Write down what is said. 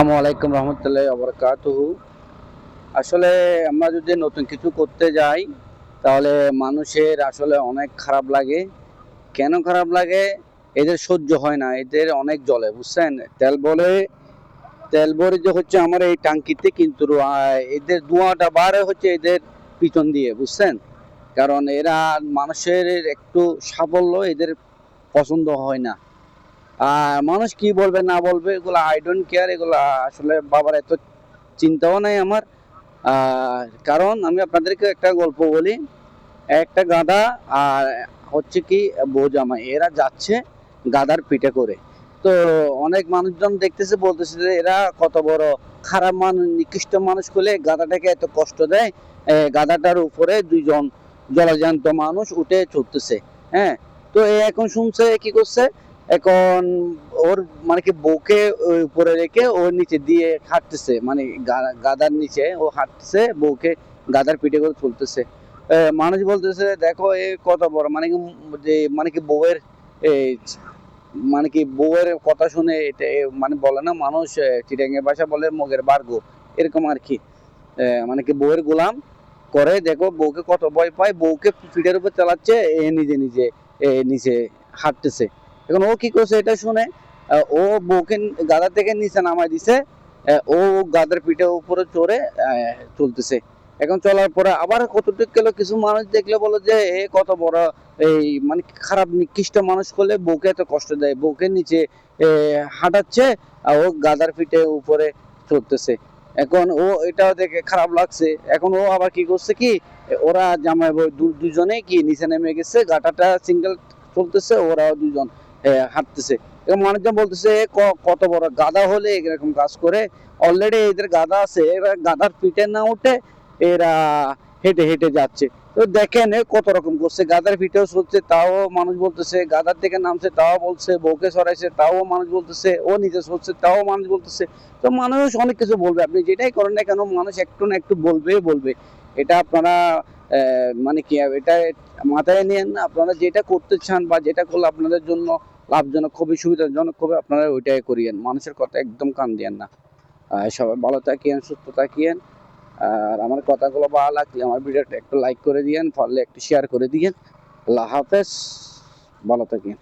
আসসালামু আলাইকুম রহমতুল্লাহ আবরকাতুহু আসলে আমরা যদি নতুন কিছু করতে যাই, তাহলে মানুষের আসলে অনেক খারাপ লাগে। কেন খারাপ লাগে? এদের সহ্য হয় না, এদের অনেক জলে বুঝছেন? তেল বলে, তেল ভরে যে হচ্ছে আমার এই টাঙ্কিতে কিন্তু এদের ধোঁয়াটা বাড়ে হচ্ছে এদের পিছন দিয়ে, বুঝছেন? কারণ এরা মানুষের একটু সাফল্য এদের পছন্দ হয় না। মানুষ কি বলবে না বলবে এগুলো আই ডোন্ট কেয়ার এগুলো আসলে বাবার এত চিন্তাও নাই আমার। কারণ আমি আপনাদেরকে একটা গল্প বলি। একটা গাধা আর হচ্ছে কি বোজামা এরা যাচ্ছে গাধার পিঠে করে। তো অনেক মানুষজন দেখতেছে বলতেছে যে এরা কত বড় খারাপ মানুষ নিকৃষ্ট মানুষ করলে গাধাটাকে এত কষ্ট দেয়। এ, গাধাটার উপরে দুইজন জলজান্ত মানুষ উঠে চড়তেছে হ্যাঁ। তো এ এখন শুনছে কি করছে? এখন ওর মানে কি বউকে উপরে রেখে ওর নিচে দিয়ে হাঁটতেছে মানে গাদার নিচে ও হাঁটতেছে বউকে গাদার পিঠে করে তুলতেছে। মানুষ বলতেছে, দেখো, এ কত বড় মানে কি, যে মানে কি বউয়ের মানে কি বউয়ের কথা শুনে এটা মানে বলে না, মানুষ চিটাঙ্গের ভাষা বলে মগের বার্গো, এরকম আর কি। মানে কি বউয়ের গোলাম করে, দেখো, বউকে কত ভয় পায়, বউকে পিঠের উপর চালাচ্ছে, এ নিজে নিজে, এ, নিচে হাঁটতেছে। এখন ও কি করছে এটা শুনে ও বউকে গাদা থেকে নিচে নামাই দিছে ও গাদার পিঠে উপরে চড়ে চলতেছে। এখন চলার পরে আবার কতটুকু গেল, কিছু মানুষ দেখলে বলো যে, এ কত বড়, এই মানে খারাপ নিকৃষ্ট মানুষ করলে বউকে এত কষ্ট দেয়, বউকে নিচে হাঁটাচ্ছে, আর ও গাদার পিঠে উপরে চড়তেছে। এখন ও এটাও দেখে খারাপ লাগছে। এখন ও আবার কি করছে কি, ওরা জামাই দুজনে কি নিচে নেমে গেছে, গাটাটা সিঙ্গেল চলতেছে, ওরাও দুজন। হাঁটতেছে। এবং মানুষজন বলতেছে কত বড় গাদা হলে এরকম কাজ করে? অলরেডি এদের গাদা আছে, এরা গাদার পিঠে না উঠে এরা হেঁটে হেঁটে যাচ্ছে। তো দেখেন কত রকম করছে। গাদার পিঠেও চলছে, তাও মানুষ বলতেছে গাদার থেকে নামছে, তাও বলছে, বউকে সরাইছে, তাও মানুষ বলতেছে, ও নিজে সরছে তাও মানুষ বলতেছে। তো মানুষ অনেক কিছু বলবে, আপনি যেটাই করেন না কেন, মানুষ একটু না একটু বলবে বলবে। এটা আপনারা মানে কি, এটা মাথায় নিয়েন না, আপনারা যেটা করতে চান বা যেটা করলে আপনাদের জন্য লাভজনক, খুবই সুবিধাজনক, খুবই আপনারা ওইটাই করিয়েন। মানুষের কথা একদম কান দিয়েন না। সবাই ভালো থাকিয়েন সুস্থ থাকিয়েন আর আমার কথাগুলো ভালো লাগলে আমার ভিডিওটা একটু লাইক করে দিয়েন ফলে একটু শেয়ার করে দিয়েন। আল্লাহ হাফেজ। ভালো থাকিয়েন